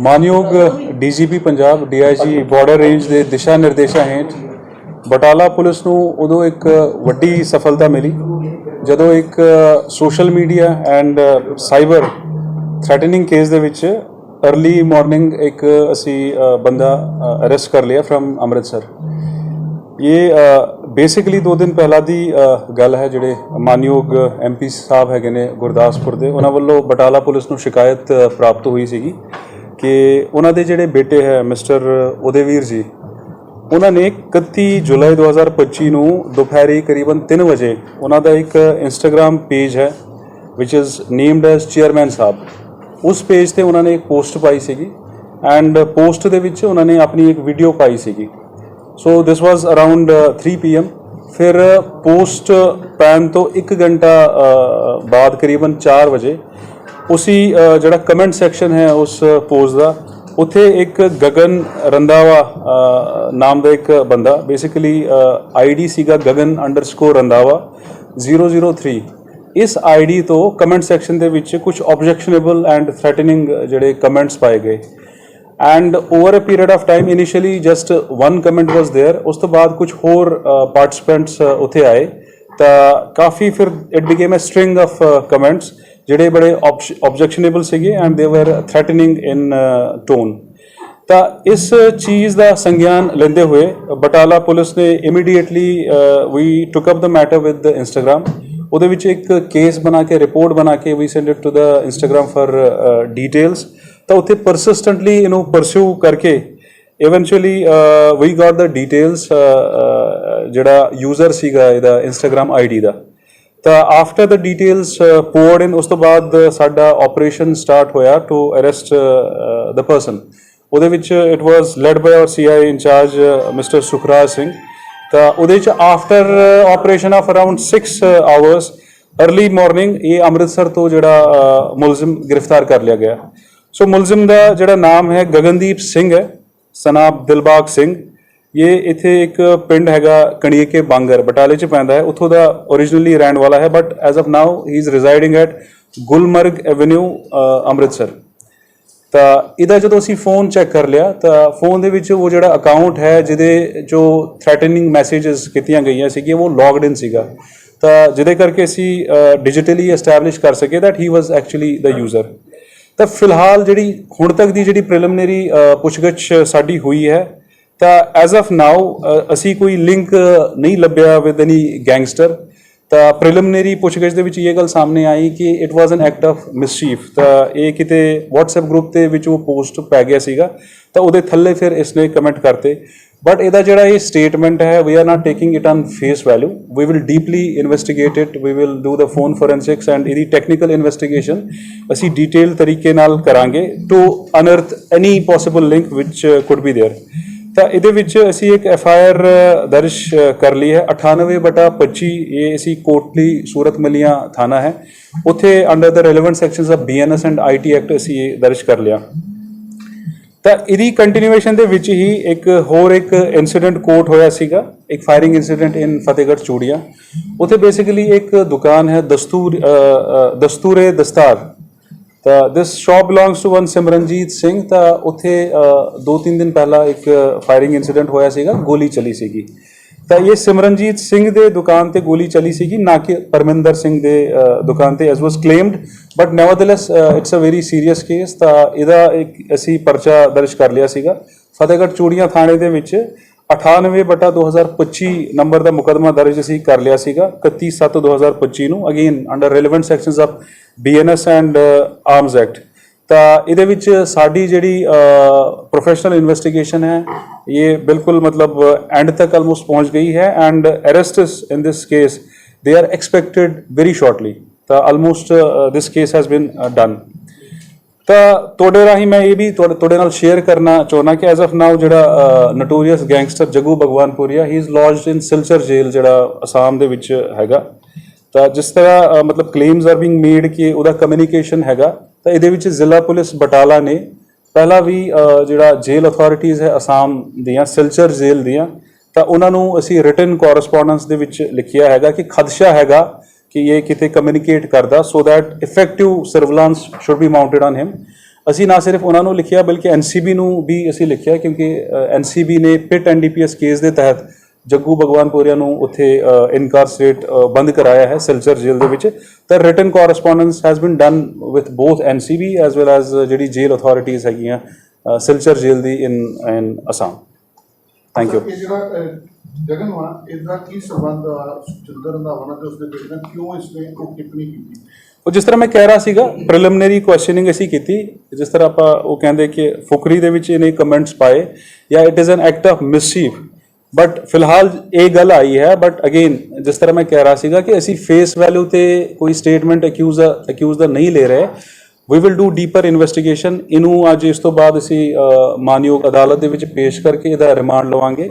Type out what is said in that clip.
ਮਾਨਯੋਗ DGP Punjab, DIG border range ਦੇ ਦਿਸ਼ਾ ਨਿਰਦੇਸ਼ਾਂ ਹੇਠ ਬਟਾਲਾ ਪੁਲਿਸ ਨੂੰ ਉਦੋਂ ਇੱਕ ਵੱਡੀ ਸਫਲਤਾ ਮਿਲੀ, ਜਦੋਂ ਇੱਕ social media and cyber threatening case ਦੇ ਵਿੱਚ अर्ਲੀ ਮਾਰਨਿੰਗ ਇੱਕ ਅਸੀਂ ਬੰਦਾ ਅਰੈਸਟ ਕਰ ਲਿਆ ਫਰਮ ਅੰਮ੍ਰਿਤਸਰ। ਇਹ ਬੇਸਿਕਲੀ ਦੋ ਦਿਨ ਪਹਿਲਾਂ ਦੀ ਗੱਲ ਹੈ ਜਿਹੜੇ ਮਾਨਯੋਗ ਐਮਪੀ ਸਾਹਿਬ ਹੈਗੇ ਨੇ ਗੁਰਦਾਸਪੁਰ ਦੇ, ਉਹਨਾਂ ਵੱਲੋਂ ਬਟਾਲਾ ਪੁਲਿਸ ਨੂੰ ਸ਼ਿਕਾਇਤ ਪ੍ਰਾਪਤ ਹੋਈ ਸੀਗੀ ਕਿ ਉਹਨਾਂ ਦੇ ਜਿਹੜੇ ਬੇਟੇ ਹੈ ਮਿਸਟਰ ਉਦੇਵੀਰ ਜੀ, ਉਹਨਾਂ ਨੇ 31 ਜੁਲਾਈ 2025 ਨੂੰ ਦੁਪਹਿਰੇ ਕਰੀਬਨ 3 ਵਜੇ ਉਹਨਾਂ ਦਾ ਇੱਕ ਇੰਸਟਾਗ੍ਰam ਪੇਜ ਹੈ, which is named as chairman Sahib. ਉਸ ਪੇਜ ਤੇ ਉਹਨਾਂ ਨੇ ਇੱਕ ਪੋਸਟ ਪਾਈ ਸੀਗੀ ਐਂਡ ਪੋਸਟ ਦੇ ਵਿੱਚ ਉਹਨਾਂ ਨੇ ਆਪਣੀ ਇੱਕ ਵੀਡੀਓ ਪਾਈ ਸੀਗੀ। So this was around 3 PM ਫਿਰ ਪੋਸਟ ਪੈਨ ਤੋਂ 1 ਘੰਟਾ ਬਾਅਦ ਕਰੀਬਨ 4 ਵਜੇ, ਉਸੀ ਜਿਹੜਾ ਕਮੈਂਟ ਸੈਕਸ਼ਨ ਹੈ ਉਸ ਪੋਸਟ ਦਾ, ਉੱਥੇ ਇੱਕ ਗਗਨ ਰੰਦਾਵਾ ਨਾਮ ਦਾ ਇੱਕ ਬੰਦਾ ਬੇਸਿਕਲੀ ਆਈਡੀ ਸੀਗਾ ਗਗਨ_ਰੰਦਾਵਾ 003 ਇਸ ਆਈਡੀ ਤੋਂ ਕਮੈਂਟ ਸੈਕਸ਼ਨ ਦੇ ਵਿੱਚ ਕੁਝ ਆਬਜੈਕਸ਼ਨੇਬਲ ਐਂਡ ਥ੍ਰੈਟਨਿੰਗ ਜਿਹੜੇ ਕਮੈਂਟਸ ਪਾਏ ਗਏ। And over a period of time initially just one comment was there उस तो बाद कुछ होर पार्टिसिपेंट्स उतें आए। तो काफ़ी फिर it became a string of comments जोड़े बड़े ऑब्जेक्शनेबल से and they were थ्रैटनिंग in tone तो इस चीज़ का संज्ञान लेंदे हुए, बटाला पुलिस ने immediately we took up the matter with Instagram वो एक केस बना के रिपोर्ट बना के we send it to the Instagram for details ਤਾਂ ਉੱਥੇ ਪਰਸਿਸਟੈਂਟਲੀ ਇਹਨੂੰ ਪਰਸਿਊ ਕਰਕੇ eventually we got the details ਜਿਹੜਾ ਯੂਜ਼ਰ ਸੀਗਾ ਇਹਦਾ ਇੰਸਟਾਗ੍ਰam ਆਈਡੀ ਦਾ। ਤਾਂ ਆਫਟਰ ਦਾ ਡੀਟੇਲਸ ਪੋਰਡ ਇਨ ਉਸ ਤੋਂ ਬਾਅਦ ਸਾਡਾ ਆਪਰੇਸ਼ਨ ਸਟਾਰਟ ਹੋਇਆ ਟੂ ਅਰੈਸਟ ਦ ਪਰਸਨ ਉਹਦੇ ਵਿੱਚ it was led by our CI incharge mister Sukhraj Singh. ਤਾਂ ਉਹਦੇ ਚ after operation of around 6 hours early morning ਇਹ ਅੰਮ੍ਰਿਤਸਰ ਤੋਂ ਜਿਹੜਾ ਅ, ਮੁਲਜ਼ਮ ਗ੍ਰਿਫਤਾਰ ਕਰ ਲਿਆ ਗਿਆ। ਸੋ ਮੁਲਜ਼ਮ ਦਾ ਜਿਹੜਾ ਨਾਮ ਹੈ ਗਗਨਦੀਪ ਸਿੰਘ ਹੈ, ਸਨਾਬ ਦਿਲਬਾਗ ਸਿੰਘ। ਇਹ ਇੱਥੇ ਇੱਕ ਪਿੰਡ ਹੈਗਾ ਕਣੀਏਕੇ ਬਾਂਗਰ, ਬਟਾਲੇ ਚ ਪੈਂਦਾ ਹੈ। ਉੱਥੋਂ ਦਾ originally ਰਹਿਣ ਵਾਲਾ ਹੈ but as of now he is residing at Gulmarg avenue Amritsar. ਤਾਂ ਇਹਦਾ ਜਦੋਂ ਅਸੀਂ ਫੋਨ ਚੈੱਕ ਕਰ ਲਿਆ, ਤਾਂ ਫੋਨ ਦੇ ਵਿੱਚ ਉਹ ਜਿਹੜਾ ਅਕਾਊਂਟ ਹੈ, ਜਿਹਦੇ ਜੋ ਥ੍ਰੈਟਨਿੰਗ ਮੈਸੇजेस ਕੀਤੀਆਂ ਗਈਆਂ ਸੀਗੀਆਂ, ਉਹ ਲੌਗਡ ਇਨ ਸੀਗਾ। ਤਾਂ ਜਿਹਦੇ ਕਰਕੇ ਅਸੀਂ ਡਿਜੀਟਲੀ ਐਸਟੈਬਲਿਸ਼ ਕਰ ਸਕੇ ਦੈਟ ਹੀ was actually ਦਾ ਯੂਜ਼ਰ ਤਾਂ ਫਿਲਹਾਲ ਜਿਹੜੀ ਹੁਣ ਤੱਕ ਦੀ ਜਿਹੜੀ ਪ੍ਰੀਲਿਮਿਨਰੀ ਪੁੱਛਗਿੱਛ ਸਾਡੀ ਹੋਈ ਹੈ, ਤਾਂ ਐਜ਼ ਆਫ ਨਾਓ ਅਸੀਂ ਕੋਈ ਲਿੰਕ ਨਹੀਂ ਲੱਭਿਆ ਵਿਦ ਐਨੀ ਗੈਂਗਸਟਰ ਤਾਂ ਪ੍ਰੀਲਿਮਿਨਰੀ ਪੁੱਛਗਿੱਛ ਦੇ ਵਿੱਚ ਇਹ ਗੱਲ ਸਾਹਮਣੇ ਆਈ ਕਿ it was an act of mischief ਤਾਂ ਇਹ ਕਿਤੇ WhatsApp ਗਰੁੱਪ ਦੇ ਵਿੱਚ ਉਹ ਪੋਸਟ ਪੈ ਗਿਆ ਸੀਗਾ, ਤਾਂ ਉਹਦੇ ਥੱਲੇ ਫਿਰ ਇਸਨੇ ਕਮੈਂਟ ਕਰਤੇ। ਬਟ ਇਹਦਾ ਜਿਹੜਾ ਇਹ ਸਟੇਟਮੈਂਟ ਹੈ we are not taking it on face value we will deeply investigate it we will do the phone forensics and ਇਹਦੀ ਟੈਕਨੀਕਲ ਇਨਵੈਸਟੀਗੇਸ਼ਨ ਅਸੀਂ ਡੀਟੇਲ ਤਰੀਕੇ ਨਾਲ ਕਰਾਂਗੇ to unearth any possible link which could be there ਤਾਂ ਇਹਦੇ ਵਿੱਚ ਅਸੀਂ ਇੱਕ ਐਫ ਆਈ ਆਰ ਦਰਜ ਅ, ਕਰ ਲਈ ਹੈ 98 ਬਟਾ 25 ਇਹ ਅਸੀਂ ਕੋਟਲੀ ਸੂਰਤ ਮਲੀਆਂ ਥਾਣਾ ਹੈ ਉੱਥੇ under the relevant sections of BNS and IT act ਅਸੀਂ ਇਹ ਦਰਜ ਕਰ ਲਿਆ ਤਾਂ ਇਹਦੀ ਕੰਟੀਨਿਊਏਸ਼ਨ ਦੇ ਵਿੱਚ ਹੀ ਇੱਕ ਹੋਰ ਇੱਕ ਇਨਸੀਡੈਂਟ ਕੋਟ ਹੋਇਆ ਸੀਗਾ ਇੱਕ ਫਾਇਰਿੰਗ ਇਨਸੀਡੈਂਟ ਇਨ ਫਤਿਹਗੜ੍ਹ ਚੂੜੀਆਂ। ਉੱਥੇ ਬੇਸਿਕਲੀ ਇੱਕ ਦੁਕਾਨ ਹੈ ਦਸਤੂਰ ਦਸਤੂਰੇ ਦਸਤਾਰ। ਤਾਂ this shop belongs to one Simranjeet Singh ਤਾਂ ਉੱਥੇ ਅ, ਦੋ ਤਿੰਨ ਦਿਨ ਪਹਿਲਾਂ ਇੱਕ ਫਾਇਰਿੰਗ ਇਨਸੀਡੈਂਟ ਹੋਇਆ ਸੀਗਾ ਗੋਲੀ ਚਲੀ ਸੀਗੀ। ਤਾਂ ਇਹ ਸਿਮਰਨਜੀਤ ਸਿੰਘ ਦੇ ਦੁਕਾਨ ਤੇ ਗੋਲੀ ਚਲੀ ਸੀਗੀ, ਨਾ ਕਿ ਪਰਮਿੰਦਰ ਸਿੰਘ ਦੇ ਦੁਕਾਨ ਤੇ as was claimed but nevertheless it's a very serious case ਤਾਂ ਇਹਦਾ ਇੱਕ ਅਸੀਂ ਪਰਚਾ ਦਰਜ ਕਰ ਲਿਆ ਸੀਗਾ। ਫਤਿਹਗੜ੍ਹ ਚੂੜੀਆਂ ਥਾਣੇ ਦੇ ਵਿੱਚ 98 ਬਟਾ 2025 ਨੰਬਰ ਦਾ ਮੁਕਦਮਾ ਦਰਜ ਅਸੀਂ ਕਰ ਲਿਆ ਸੀਗਾ 31 7 2025 ਨੂੰ again under relevant sections of BNS and arms act ਤਾਂ ਇਹਦੇ ਵਿੱਚ ਸਾਡੀ ਜਿਹੜੀ ਪ੍ਰੋਫੈਸ਼ਨਲ ਇਨਵੈਸਟੀਗੇਸ਼ਨ ਹੈ, ਇਹ ਬਿਲਕੁਲ ਮਤਲਬ ਐਂਡ ਤੱਕ ਆਲਮੋਸਟ ਪਹੁੰਚ ਗਈ ਹੈ and arrests in this case they are expected very shortly ਤਾਂ almost this case has been done ਤਾਂ ਤੁਹਾਡੇ ਰਾਹੀਂ ਮੈਂ ਇਹ ਵੀ ਤੁਹਾਡੇ ਨਾਲ ਸ਼ੇਅਰ ਕਰਨਾ ਚਾਹੁੰਦਾ ਕਿ ਐਜ਼ ਆਫ ਨਾਓ ਜਿਹੜਾ notorious gangster Jaggu Bhagwanpuria he is lodged in Silchar jail ਜਿਹੜਾ ਅਸਾਮ ਦੇ ਵਿੱਚ ਹੈਗਾ। ਤਾਂ ਜਿਸ ਤਰ੍ਹਾਂ ਮਤਲਬ ਕਲੇਮਸ ਆਰ ਬੀਇੰਗ ਮੇਡ ਕਿ ਉਹਦਾ ਕਮਿਊਨੀਕੇਸ਼ਨ ਹੈਗਾ ਤਾਂ ਇਹਦੇ ਵਿੱਚ ਜ਼ਿਲ੍ਹਾ ਪੁਲਿਸ ਬਟਾਲਾ ਨੇ ਪਹਿਲਾਂ ਵੀ ਜਿਹੜਾ ਜੇਲ੍ਹ ਅਥਾਰਟੀਆਂ ਹੈ ਅਸਾਮ ਦੀਆਂ, ਸਿਲਚਰ ਜੇਲ੍ਹ ਦੀਆਂ, ਤਾਂ ਉਹਨਾਂ ਨੂੰ ਅਸੀਂ ਰਿਟਨ ਕੋਰਸਪੋਂਡੈਂਸ ਦੇ ਵਿੱਚ ਲਿਖਿਆ ਹੈਗਾ ਕਿ ਖਦਸ਼ਾ ਹੈਗਾ ਕਿ ਇਹ ਕਿਤੇ ਕਮਿਊਨੀਕੇਟ ਕਰਦਾ so that effective surveillance should be mounted on him ਅਸੀਂ ਨਾ ਸਿਰਫ ਉਹਨਾਂ ਨੂੰ ਲਿਖਿਆ, ਬਲਕਿ ਐਨਸੀਬੀ ਨੂੰ ਵੀ ਅਸੀਂ ਲਿਖਿਆ, ਕਿਉਂਕਿ ਐਨਸੀਬੀ ਨੇ ਪਿਟ ਐਨਡੀਪੀਐਸ ਕੇਸ ਦੇ ਤਹਿਤ ਜੱਗੂ ਭਗਵਾਨਪੁਰੀਆ ਨੂੰ ਉੱਥੇ ਇਨਕਾਰਸਰੇਟ ਬੰਦ ਕਰਾਇਆ ਹੈ ਸਿਲਚਰ ਜੇਲ੍ਹ ਦੇ ਵਿੱਚ। ਤਾਂ written correspondence has been done with both NCB as well as ਜਿਹੜੀ ਜੇਲ੍ਹ ਅਥਾਰਟੀਜ਼ ਹੈਗੀਆਂ ਸਿਲਚਰ ਜੇਲ੍ਹ ਦੀ in in Assam thank you ਇਹ ਜਿਹੜਾ ਅਹ, ਜਗਨ ਵਾ ਇਹਦਾ ਕੀ ਸੰਬੰਧ ਆ ਸੁਖਜਿੰਦਰ ਰੰਧਾਵਾ ਤੇ ਉਸਦੇ ਬੇਟੇ ਨਾਲ? ਕਿਉਂ ਇਸਨੇ ਉਹ ਟਿੱਪਣੀ ਕੀਤੀ? ਉਹ ਜਿਸ ਤਰ੍ਹਾਂ ਮੈਂ ਕਹਿ ਰਿਹਾ ਸੀਗਾ ਪ੍ਰੀਲਿਮਿਨਰੀ ਕੁਐਸਚਨਿੰਗ ਅਸੀਂ ਕੀਤੀ ਜਿਸ ਤਰ੍ਹਾਂ ਆਪਾਂ ਉਹ ਕਹਿੰਦੇ ਕਿ ਫੁਕਰੀ ਦੇ ਵਿੱਚ ਇਹਨੇ ਕਮੈਂਟਸ ਪਾਏ ਜਾਂ it is an act of mischief but ਫਿਲਹਾਲ ਇਹ ਗੱਲ ਆਈ ਹੈ ਬਟ ਅਗੇਨ ਜਿਸ ਤਰ੍ਹਾਂ ਮੈਂ ਕਹਿ ਰਿਹਾ ਸੀਗਾ ਕਿ ਅਸੀਂ ਫੇਸ ਵੈਲਿਊ ਤੇ ਕੋਈ ਸਟੇਟਮੈਂਟ ਅਕਿਊਜ਼ ਅਕਿਊਜ਼ ਦਾ ਨਹੀਂ ਲੈ ਰਹੇ। We will do deeper investigation ਇਹਨੂੰ ਅੱਜ ਇਸ ਤੋਂ ਬਾਅਦ ਅਸੀਂ ਮਾਨਯੋਗ ਅਦਾਲਤ ਦੇ ਵਿੱਚ ਪੇਸ਼ ਕਰਕੇ ਇਹਦਾ ਰਿਮਾਂਡ ਲਵਾਂਗੇ।